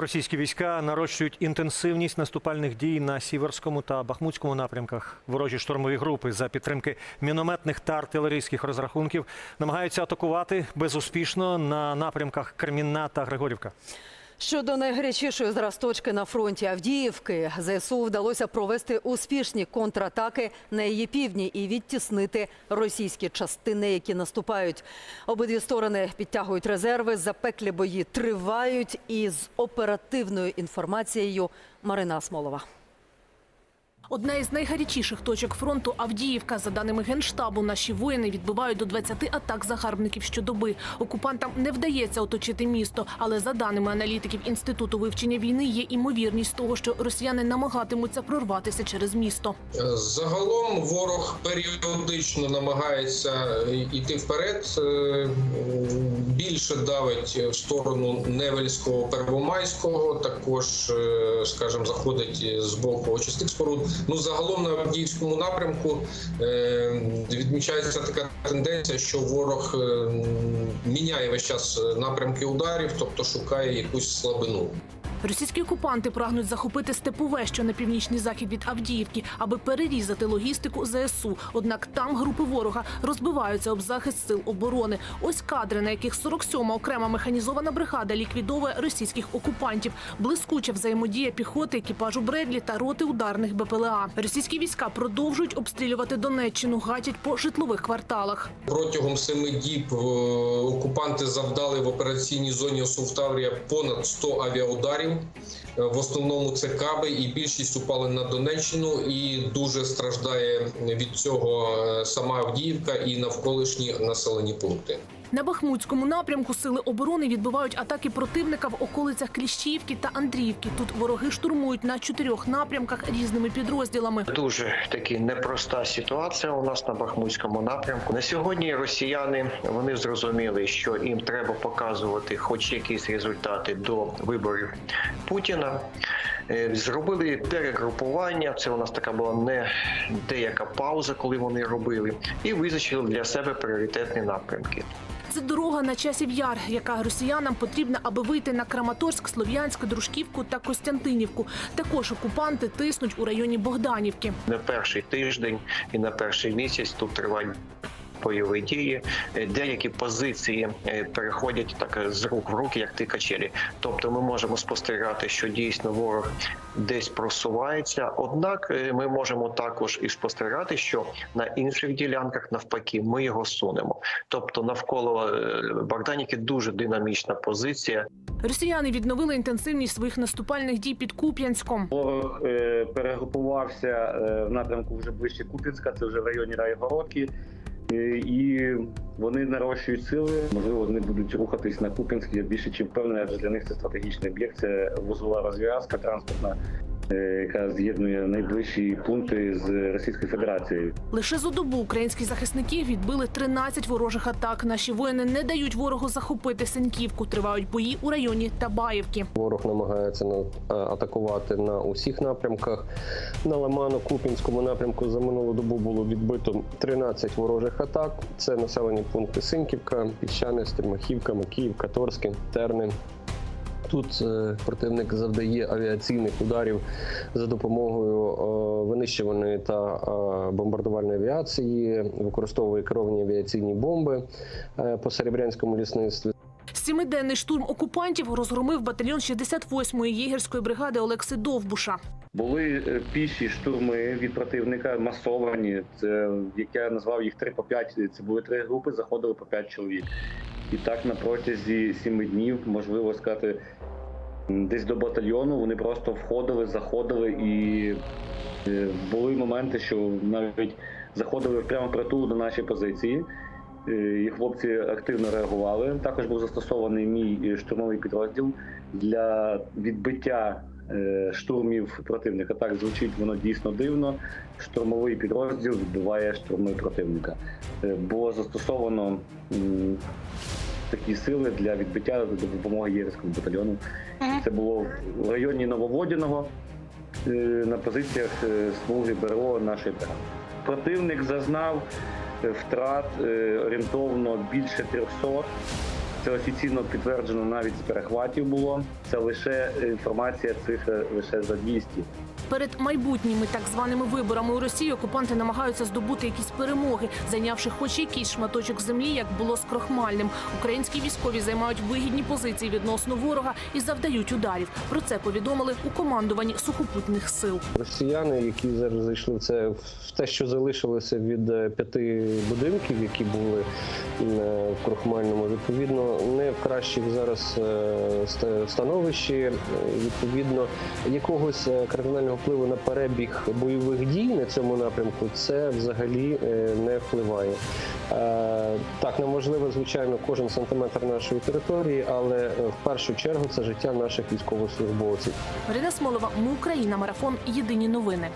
Російські війська нарощують інтенсивність наступальних дій на сіверському та бахмутському напрямках. Ворожі штурмові групи за підтримки мінометних та артилерійських розрахунків намагаються атакувати безуспішно на напрямках Кремінна та Григорівка. Щодо найгарячішої зараз на фронті Авдіївки, ЗСУ вдалося провести успішні контратаки на її півдні і відтіснити російські частини, які наступають. Обидві сторони підтягують резерви, запеклі бої тривають. І з оперативною інформацією Марина Смолова. Одна із найгарячіших точок фронту Авдіївка. За даними генштабу, наші воїни відбивають до 20 атак загарбників щодоби. Окупантам не вдається оточити місто, але за даними аналітиків інституту вивчення війни, є імовірність того, що росіяни намагатимуться прорватися через місто. Загалом ворог періодично намагається йти вперед, е, більше давить в сторону Невельського, Первомайського, також, е, скажімо, заходить з боку очисних споруд. Ну, загалом на Авдіївському напрямку е, відмічається така тенденція, що ворог е, міняє весь час напрямки ударів, тобто шукає якусь слабину. Російські окупанти прагнуть захопити степове, що на північний захід від Авдіївки, аби перерізати логістику ЗСУ. Однак там групи ворога розбиваються об захист сил оборони. Ось кадри, на яких 47-ма окрема механізована бригада ліквідовує російських окупантів. Блискуча взаємодія піхоти, екіпажу Бредлі та роти ударних БПЛА. Російські війська продовжують обстрілювати Донеччину, гатять по житлових кварталах. Протягом семи діб е, окупанти завдали в операційній зоні Осув-Таврія понад 100 авіаударів. Е, В основному це каби, і більшість упали на Донеччину. І дуже страждає від цього е, сама Авдіївка і навколишні населені пункти. На Бахмутському напрямку сили оборони відбивають атаки противника в околицях Кліщіївки та Андріївки. Тут вороги штурмують на чотирьох напрямках різними підрозділами. Дуже таки непроста ситуація у нас на Бахмутському напрямку. На сьогодні росіяни вони зрозуміли, що їм треба показувати хоч якісь результати до виборів Путіна. Е, Зробили перегрупування. Це у нас така була не деяка пауза, коли вони робили, і визначили для себе пріоритетні напрямки. Це дорога на часів яр, яка росіянам потрібна, аби вийти на Краматорськ, Слов'янськ, Дружківку та Костянтинівку. Також окупанти тиснуть у районі Богданівки. на перший тиждень і на перший місяць тут тривають бойові дії. Е, Деякі позиції е, переходять так е, з рук в руки, як ті качелі. Тобто, ми можемо спостерігати, що дійсно ворог десь просувається. Однак ми можемо також і спостерігати, що на інших ділянках навпаки ми його сунемо. Тобто, навколо Богданівки дуже динамічна позиція. Росіяни відновили інтенсивність своїх наступальних дій під Куп'янськом. Ворог е, перегрупувався е, в напрямку вже ближче Купінська, це вже в районі Райгородки. Е, І вони нарощують сили. Можливо, вони будуть рухатись на Купінськ. Я більше чим впевнений, адже для них це стратегічний об'єкт. Це вузова розв'язка транспортна, яка з'єднує найближчі пункти з Російською Федерацією. Лише за добу українські захисники відбили 13 ворожих атак. Наші воїни не дають ворогу захопити Сеньківку. Тривають бої у районі Табаївки. Ворог намагається на- атакувати на усіх напрямках. На Лимано-Купінському напрямку за минулу добу було відбито 13 ворожих атак. Це населені пункти Синківка, Піщане, Стельмахівка, Макіївка, Торське, Терни. Тут е, противник завдає авіаційних ударів за допомогою е, винищувальної та е, бомбардувальної авіації, використовує керовані авіаційні бомби по Серебрянському лісництві. Сімиденний штурм окупантів розгромив батальйон 68-ї єгерської бригади Олекси Довбуша. Були піші штурми від противника, масовані. Це як я назвав їх 3 по 5. Це були три групи, заходили по 5 чоловік. І так на протязі 7 днів, можливо сказати, десь до батальйону вони просто входили, заходили і е, були моменти, що навіть заходили прямо притул до нашої позиції. Е, І хлопці активно реагували. Також був застосований мій е, штурмовий підрозділ для відбиття штурмів противника. Так звучить воно дійсно дивно. Штурмовий підрозділ відбиває штурми противника. Е, Було застосовано такі сили для відбиття за допомогою єрського батальйону. Це було в районі Нововодяного е, на позиціях е, смуги БРО нашої бригади. Противник зазнав е, втрат е, орієнтовно більше 300 Це офіційно підтверджено навіть з перехватів було. Це лише інформація цифр лише за 200. Перед майбутніми так званими виборами у Росії окупанти намагаються здобути якісь перемоги, зайнявши хоч якийсь шматочок землі, як було з крохмальним. Українські військові займають вигідні позиції відносно ворога і завдають ударів. Про це повідомили у командуванні сухопутних сил. Росіяни, які зараз зайшли в це в те, що залишилося від е, п'яти будинків, які були е, в Крохмальному, відповідно, не в кращих зараз е, становищі. Відповідно, якогось кардинального впливу на перебіг бойових дій на цьому напрямку це взагалі е, не впливає. Е, Так, неможливо, звичайно, кожен сантиметр нашої території, але е, в першу чергу це життя наших військовослужбовців. Марина Смолова, Ми Україна, марафон. Єдині новини.